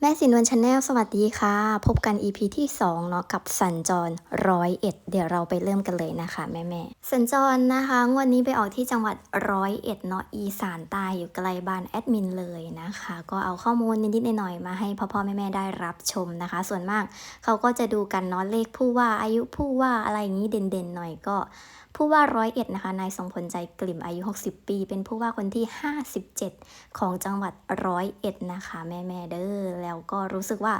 แม่สินวนชาแนลสวัสดีค่ะ พบกัน EP ที่2เนาะกับสัญจรร้อยเอ็ดเดี๋ยวเราไปเริ่มกันเลยนะคะ แม่แม่สัญจรนะคะวดนี้ไปออกที่จังหวัดร้อยเอ็ดเนาะอีสานใต้อยู่ไกลบ้านแอดมินเลยนะคะ ก็เอาข้อมูลนิดๆหน่อยๆมาให้พ่อพ่อแม่แม่ได้รับชมนะคะ ส่วนมากเขาก็จะดูกันเนาะเลขผู้ว่าอายุผู้ว่าอะไรอย่างนี้เด่นๆหน่อยก็ ผู้ว่าร้อยเอ็ดนะคะนายทรงพลใจกลิ่มอายุ 60 ปี เป็นผู้ว่าคนที่ 57 ของจังหวัดร้อยเอ็ดนะคะแม่แม่เด้อแล้วก็รู้สึกว่า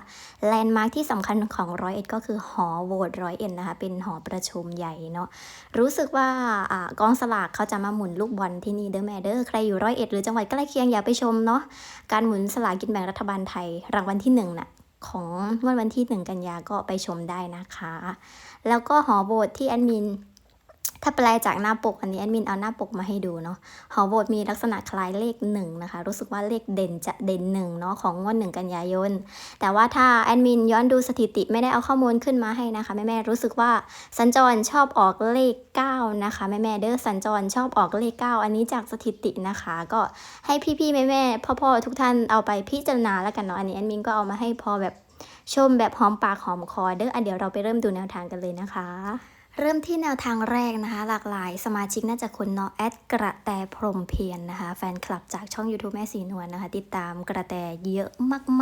แลนด์มาร์คที่สำคัญของร้อยเอ็ดก็คือหอโหวตร้อยเอ็ดนะคะเป็นหอประชุมใหญ่เนาะรู้สึกว่าอ่ากองสลากเขาจะมาหมุนลูกบอลที่นี่เด้อแม่เด้อใครอยู่ร้อยเอ็ดหรือจังหวัดใกล้เคียงอย่าไปชมเนาะการหมุนสลากกินแบ่งรัฐบาลไทยรางวัลที่หนึ่งน่ะของวันวันที่หนึ่งกันยาก็ไปชมได้นะคะ แล้วก็หอโบสถ์ที่แอดมิน ถ้าแปลจากหน้าปกอันนี้แอดมินเอาหน้าปกมาให้ดูเนาะหอโบสมีลักษณะคล้ายเลขหนึ่งนะคะ รู้สึกว่าเลขเด่นจะเด่นหนึ่งเนาะของงวดหนึ่งกันยายน แต่ว่าถ้าแอดมินย้อนดูสถิติไม่ได้เอาข้อมูลขึ้นมาให้นะคะ แม่ๆรู้สึกว่าสัญจรชอบออกเลข 9 นะคะ แม่ๆเด้อสัญจรชอบออกเลข 9 อันนี้จากสถิตินะคะ ก็ให้พี่ๆแม่ๆพ่อๆทุกท่านเอาไปพิจารณาแล้วกันเนาะอันนี้แอดมินก็เอามาให้พอแบบชมแบบหอมปากหอมคอเด้ออันเดี๋ยวเราไปเริ่มดูแนวทางกันเลยนะคะ เริ่มที่แนวทางแรกนะคะ หลากหลายสมาชิกน่าจะคุณเนาะแอดกระแตพรมเพียรนนะคะ แฟนคลับจากช่อง YouTube แม่สีนวลนะคะ ติดตามกระแตเยอะ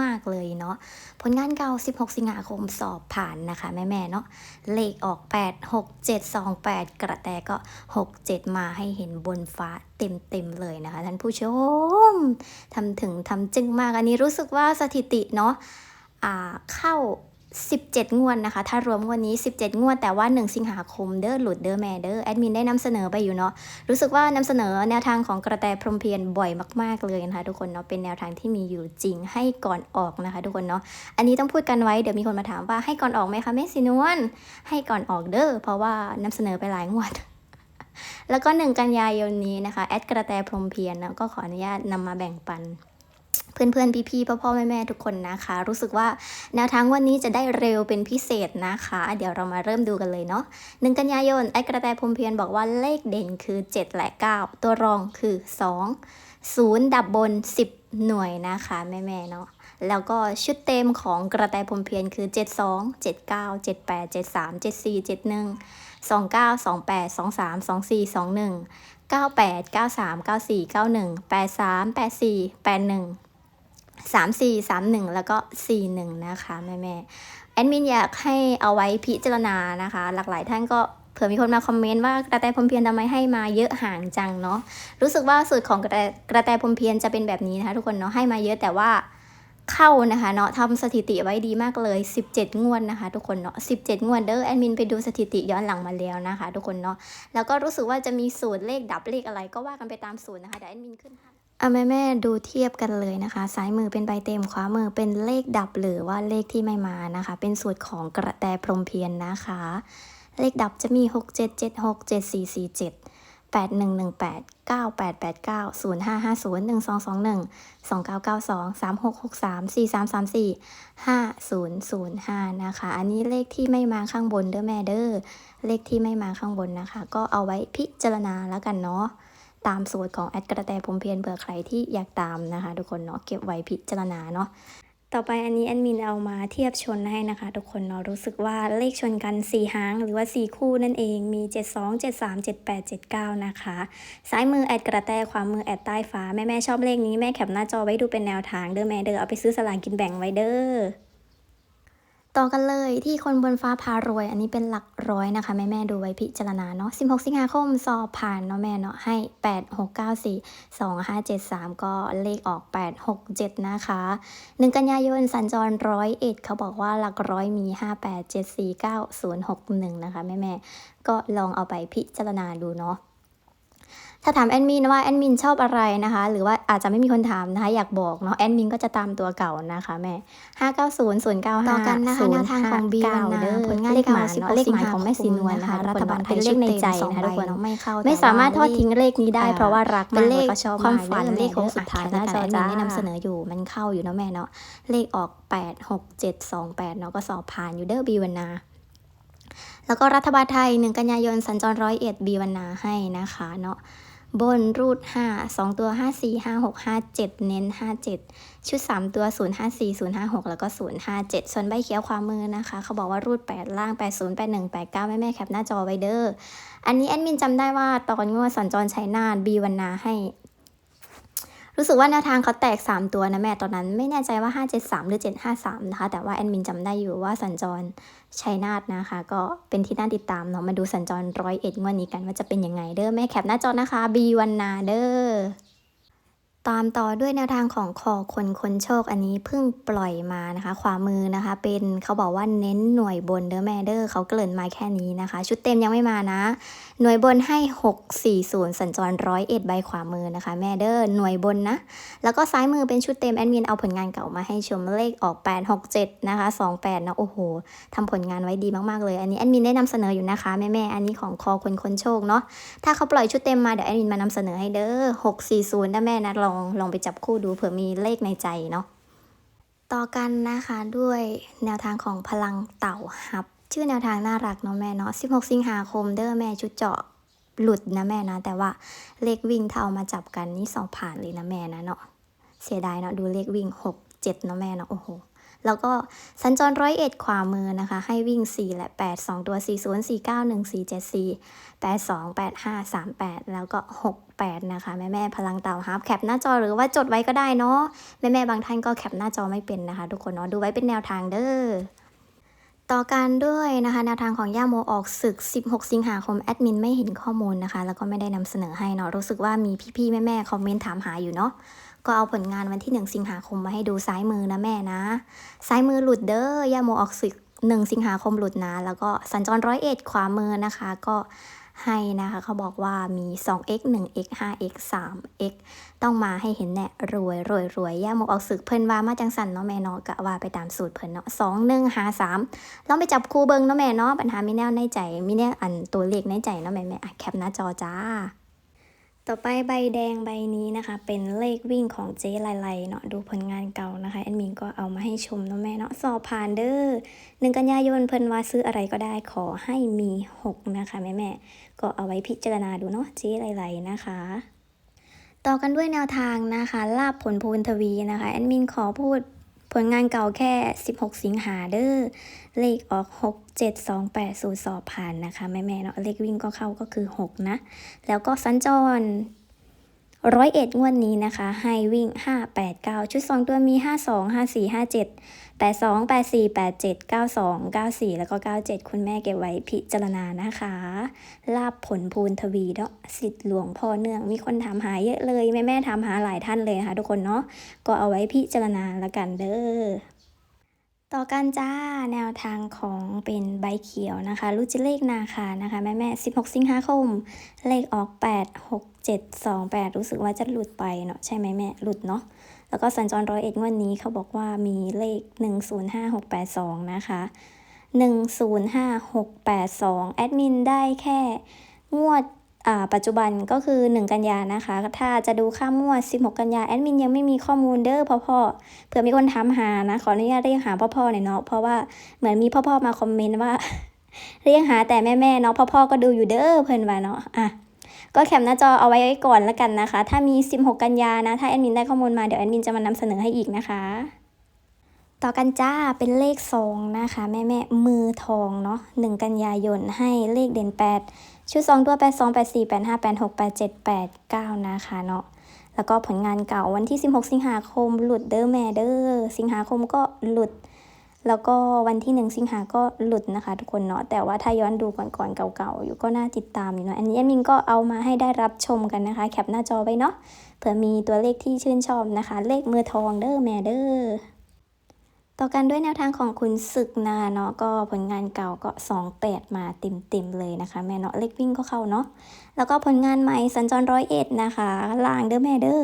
มาก ๆ เลยเนาะผลงานเก่า 16 สิงหาคมสอบผ่านนะคะ แม่ ๆ เนาะเลขออก 8 6 7 2 8 กระแตก็ 6 7 มาให้เห็นบนฟ้าเต็ม ๆ เลยนะคะ ท่านผู้ชมทำถึงทำจึงมากอันนี้รู้สึกว่าสถิติเนาะเข้า 17 งวดนะคะ ถ้ารวมวดนี้ 17 งวด แต่ว่า 1 สิงหาคมเด้อหลุดเด้อแม่เด้อแอดมินได้นำเสนอไปอยู่เนาะรู้สึกว่านำเสนอแนวทางของกระแตพรมเพียรบ่อยมาก ๆเลยนะคะ ทุกคนเนาะเป็นแนวทางที่มีอยู่จริงให้ก่อนออกนะคะ ทุกคนเนาะอันนี้ต้องพูดกันไว้เดี๋ยวมีคนมาถามว่าให้ก่อนออกไหมคะแม่สินวลให้ก่อนออกเด้อเพราะว่านำเสนอไปหลายงวดแล้วก็หนึ่งกันยายนนี้นะคะแอดกระแตพรมเพียรนะก็ขออนุญาตนำมาแบ่งปัน เพื่อนๆ พี่ๆ พ่อๆ แม่ๆ ทุกคนนะคะ รู้สึกว่าแนวทางวันนี้จะได้เร็วเป็นพิเศษนะคะ เดี๋ยวเรามาเริ่มดูกันเลยเนาะหนึ่งกันยายน ไอ้กระแตพรมเพียรบอกว่าเลขเด่นคือ 7 และ 9 ตัวรองคือ 2 0 ดับบน 10 หน่วยนะคะแม่ๆ เนาะแล้วก็ชุดเต็มของกระแตพรมเพียรคือ 72 79 78 73 74 71 29 28 23 24 21 98 93 94 91 83 84 81 3 4 3 1 แล้วก็ 4 1 นะคะแม่แม่แอดมินอยากให้เอาไว้พิจารณานะคะ หลากหลายท่านก็เผื่อมีคนมาคอมเมนต์ว่ากระแตพรมเพียรทำไมให้มาเยอะห่างจังเนาะรู้สึกว่าสูตรของกระแตกระแตพรมเพียรจะเป็นแบบนี้นะคะทุกคนเนาะให้มาเยอะแต่ว่าเข้านะคะเนาะทำสถิติไว้ดีมากเลย 17 งวดนะคะ ทุกคนเนาะ17 งวดเด้อแอดมินไปดูสถิติย้อนหลังมาแล้วนะคะ ทุกคนเนาะแล้วก็รู้สึกว่าจะมีสูตรเลขดับเลขอะไรก็ว่ากันไปตามสูตรนะคะเดี๋ยวแอดมินขึ้น อะแม่แม่ดูเทียบกันเลยนะคะ ซ้ายมือเป็นใบเต็มขวามือเป็นเลขดับหรือว่าเลขที่ไม่มานะคะ เป็นสูตรของกระแตพรมเพียรนนะคะ เลขดับจะมี 6 7 7 6 7 4 4 7 8 1 1 8 9 8 8 9 0 5 5 0 1 2 2 1 2 9 9 2 3 6 6 3 4 3 3 4 5 0 0 5 นะคะ อันนี้เลขที่ไม่มาข้างบนเด้อแม่เด้อเลขที่ไม่มาข้างบนนะคะ ก็เอาไว้พิจารณาแล้วกันเนาะ ตามสูตรของแอดกระแตพมเพียรเผื่อใครที่อยากตามนะคะ ทุกคนเนาะเก็บไว้พิจารณาเนาะต่อไปอันนี้แอดมินเอามาเทียบชนให้นะคะ ทุกคนเนาะรู้สึกว่าเลขชนกัน 4 หางหรือว่า 4 คู่นั่นเองมี 72 73 78 79 นะคะ ซ้ายมือแอดกระแตขวามือแอดใต้ฟ้าแม่แม่ชอบเลขนี้แม่แคปหน้าจอไว้ดูเป็นแนวทางเด้อแม่เด้อเอาไปซื้อสลากกินแบ่งไว้เด้อ ต่อกันเลยที่คนบนฟ้าพารวย อันนี้เป็นหลักร้อยนะคะ แม่แม่ดูไว้พิจารณาเนาะ 16 สิงหาคมสอบผ่านเนาะแม่เนาะให้ 8 6 9 4 2 5 7 3 ก็เลขออก 8 6 7 นะคะ 1 กันยายนสัญจรร้อยเอ็ดเขาบอกว่าหลักร้อยมี 5 8 7 4 9 0 6 1 นะคะ แม่แม่ก็ลองเอาไปพิจารณาดูเนาะ ถ้าถามแอดมินว่าแอดมินชอบอะไรนะคะ หรือว่าอาจจะไม่มีคนถามนะคะอยากบอกเนาะแอดมินก็จะตามตัวเก่านะคะแม่590 095ต่อกันนะคะแนวทางของ B วันนาเด้อผลงานเลขหมาเก่าเนาะเลขหมา16ของแม่สีนวลนะคะรัรัฐฐบาบาลลไทไทยยเลเลขขในในใจใจนะนะคะคะทุทุกกคคนนไม่เข้าไม่สามารถทอดทิ้งเลขนี้ได้อ่าเพราะว่ารักเป็นมากเลขแล้วก็ชอบความฝันกเลขโค้งสุดท้ายหน้าจอนะคะแอดมินได้นำเสนออยู่มันเข้าอยู่เนาะแม่เนาะเลขออก8 6 7 2 8เนาะก็สอบผ่านอยู่เด้อบีวันนาแล้วก็รัฐบาลไทย 1 กันยายนสัญจรร้อยเอ็ดบีวันนาให้นะคะเนาะ บนรูด5 2ตัว5 4 5 6 5 7เน้น57ชุด3ตัว0 5 4 0 5 6แล้วก็0 5 7ส่วนใบเขียวความมือนะคะ เขาบอกว่ารูด8ล่าง80 81 89แม่แม่แคปหน้าจอไว้เด้ออันนี้แอดมินจำได้ว่าตอนงวดสัญจรชัยนาทบีวันนาให้ รู้สึกว่าแนวทางเขาแตก 3 ตัวนะแม่ตอนนั้น ไม่แน่ใจว่า 573 หรือ 753 นะคะ แต่ว่าแอดมินจำได้อยู่ว่าสัญจรชัยนาทนะคะ ก็เป็นที่น่าติดตามเนาะมาดูสัญจรร้อยเอ็ดงวดนี้กันว่าจะเป็นยังไงเด้อแม่แคปหน้าจอนะคะบีวันนาเด้อ ตามต่อด้วยแนวทางของคอคนคนโชคอันนี้เพิ่งปล่อยมานะคะ ขวามือนะคะ เป็นเขาบอกว่าเน้นหน่วยบนเด้อแมเด้อเขาเกริ่นมาแค่นี้นะคะ ชุดเต็มยังไม่มานะ หน่วยบนให้ 640 สัญจรร้อยเอ็ดใบขวามือนะคะ แมเด้อหน่วยบนนะ แล้วก็ซ้ายมือเป็นชุดเต็มแอดมินเอาผลงานเก่ามาให้ชมเลขออก 867 นะคะ 28นะโอ้โหทำผลงานไว้ดีมากๆเลย อันนี้แอดมินได้นำเสนออยู่นะคะแม่ๆอันนี้ของคอคนคนโชคเนาะถ้าเขาปล่อยชุดเต็มมาเดี๋ยวแอดมินมานำเสนอให้เด้อ640นะแม่นะลองลองไปจับคู่ดูเผื่อมีเลขในใจเนาะต่อกันนะคะด้วยแนวทางของพลังเต่าฮับ ชื่อแนวทางน่ารักเนาะแม่เนาะ 16 สิงหาคมเด้อแม่ชุดเจาะหลุดนะแม่นะ แต่ว่าเลขวิ่งเท่ามาจับกันนี่สองผ่านเลยนะแม่นะเนาะเสียดายเนาะดูเลขวิ่ง 6 7เนาะแม่เนาะโอ้โห แล้วก็สัญจรร้อยเอ็ดขวามือนะคะ ให้วิ่ง 4 และ 8 2 ตัว 4 0 4 9 1 4 7 4 8 2 8 5 3 8 แล้วก็ 6 8 นะคะ แม่แม่พลังเต่าฮับแคปหน้าจอหรือว่าจดไว้ก็ได้เนาะแม่แม่บางท่านก็แคปหน้าจอไม่เป็นนะคะ ทุกคนเนาะดูไว้เป็นแนวทางเด้อต่อกันด้วยนะคะแนวทางของย่าโมออกศึก 16 สิงหาคมแอดมินไม่เห็นข้อมูลนะคะ แล้วก็ไม่ได้นำเสนอให้เนาะรู้สึกว่ามีพี่ๆ แม่ๆ คอมเมนต์ถามหาอยู่เนาะ ก็เอาผลงานวันที่ 1 สิงหาคมมาให้ดูซ้ายมือนะแม่นะซ้ายมือหลุดเด้อย่าโมออกศึก1สิงหาคมหลุดนะ แล้วก็สัญจรร้อยเอ็ดขวามือนะคะ ก็ให้นะคะเขาบอกว่ามี 2x 1x 5x 3x ต้องมาให้เห็นแน่รวยรวยรวยย่าโมออกศึกเพิ่นว่ามาจังสันเนาะแม่เนาะกะว่าไปตามสูตรเพิ่นเนาะสองหนึ่งหาสามลองไปจับคู่เบิงเนาะแม่เนาะปัญหามีแนวในใจมีแนวอันตัวเลขในใจเนาะแม่แม่อะแคปหน้าจอจ้า ต่อไปใบแดงใบนี้นะคะ เป็นเลขวิ่งของเจ๊ไลไลเนาะดูผลงานเก่านะคะแอดมินก็เอามาให้ชมเนาะแม่เนาะสอบผ่านเด้อหนึ่งกันยายนเพิ่นว่าซื้ออะไรก็ได้ขอให้มีหกนะคะแม่แม่ก็เอาไว้พิจารณาดูเนาะเจ๊ไลไลนะคะ ต่อกันด้วยแนวทางนะคะ ลาบผลพูนทวีนะคะแอดมินขอพูด ผลงานเก่าแค่ 16 สิงหาเด้อ เลขออก 6 7 2 8 0 สอบผ่านนะคะ แม่ๆเนาะ เลขวิ่งก็เข้าก็คือ 6 นะ แล้วก็สัญจร ร้อยเอ็ดงวดนี้นะคะให้วิ่ง 5 8 9 ชุด 2 ตัวมี 5 2 5 4 5 7 8 2 8 4 8 7 9 2 9 4 แล้วก็ 97 คุณแม่เก็บไว้พิจารณานะคะ ลาบผลพูนทวีเนาะสิทธิ์หลวงพ่อเนื่อง มีคนถามหาเยอะเลย แม่แม่ถามหาหลายท่านเลยนะคะทุกคนเนาะก็เอาไว้พิจารณาละกันเด้อ ต่อกันจ้าแนวทางของเป็นใบเขียวนะคะรูจิเลขนาคานะคะแม่แม่16 สิงหาคม เลขออก 8 6 7 2 8 รู้สึกว่าจะหลุดไปเนาะใช่ไหมแม่หลุดเนาะแล้วก็สัญจรร้อยเอ็ดงวดนนี้เขาบอกว่ามีเลข 105682 นะคะ 105682 แอดมินได้แค่งวด ปัจจุบันก็คือ 1 กันยานะคะ ถ้าจะดูค่างวด 16 กันยาแอดมินยังไม่มีข้อมูลเด้อพ่อพ่อๆเผื่อมีคนถามหานะขออนุญาตเรียกหาพ่อพ่อหน่อยเนาะเพราะว่าเหมือนมีพ่อพ่อๆมาคอมเมนต์ว่า เรียกหาแต่แม่แม่ๆเนาะพ่อพ่อๆก็ดูอยู่เด้อเพิ่นว่าเนาะอะก็แคปหน้าจอเอาไว้ก่อนละกันนะคะ ถ้ามี 16 กันยานะ ถ้าแอดมินได้ข้อมูลมาเดี๋ยวแอดมินจะมานำเสนอให้อีกนะคะ ต่อกันจ้าเป็นเลข 2 นะคะ แม่แม่ๆมือทองเนาะ1กันยายนให้เลขเด่น 8 ชุด 2 ตัว 8 2 8 4 8 5 8 6 8 7 8 9 นะคะเนาะแล้วก็ผลงานเก่าวันที่ 16 สิงหาคม หลุดเด้อแมเด้อสิงหาคมก็หลุด แล้วก็วันที่ 1 สิงหาก็หลุดนะคะ ทุกคนเนาะแต่ว่าถ้าย้อนดูก่อนๆเก่าๆอยู่ก็น่าติดตามอยู่เนาะอันนี้แอดมินก็เอามาให้ได้รับชมกันนะคะ แคปหน้าจอไว้เนาะเผื่อมีตัวเลขที่ชื่นชอบนะคะ เลขมือทองเด้อแมเด้อ ต่อกันด้วยแนวทางของคุณศึกนะคะเนาะก็ผลงานเก่าก็ 28 มาเต็มๆเลยนะคะ แม่เนาะเลขวิ่งก็เข้าเนาะแล้วก็ผลงานใหม่สัญจรร้อยเอ็ดนะคะล่างเด้อแม่เด้อ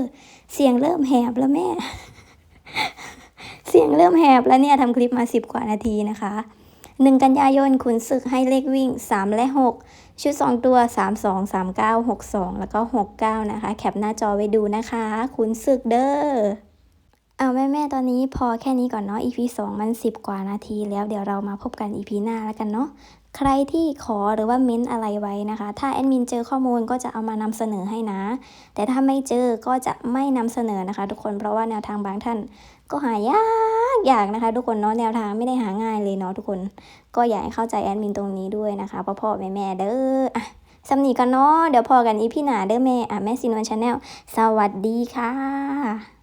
เสียงเริ่มแหบแล้วแม่ เสียงเริ่มแหบแล้วเนี่ยทำคลิปมาสิบกว่านาทีนะคะหนึ่งกันยายนขุนศึกให้เลขวิ่ง 3 และ 6 ชุด 2 ตัว 3 2 3 9 6 2 แล้วก็ 6 9 นะคะ แคปหน้าจอไว้ดูนะคะขุนศึกเด้อ เอาแม่แม่ตอนนี้พอแค่นี้ก่อนเนาะ EP 2 มัน 10 กว่านาทีแล้วเดี๋ยวเรามาพบกัน EP หน้าแล้วกันเนาะใครที่ขอหรือว่าเม้นอะไรไว้นะคะ ถ้าแอดมินเจอข้อมูลก็จะเอามานำเสนอให้นะ แต่ถ้าไม่เจอก็จะไม่นำเสนอนะคะ ทุกคนเพราะว่าแนวทางบางท่าน ก็หายากอยากนะคะ ทุกคนเนาะแนวทางไม่ได้หาง่ายเลยเนาะทุกคน ก็อยากให้เข้าใจแอดมินตรงนี้ด้วยนะคะพ่อพ่อแม่แม่เด้ออะสำนีกันเนาะเดี๋ยวพอกันอีพี่หนาเด้อแม่อะแม่ซินวันชาแนลสวัสดีค่ะ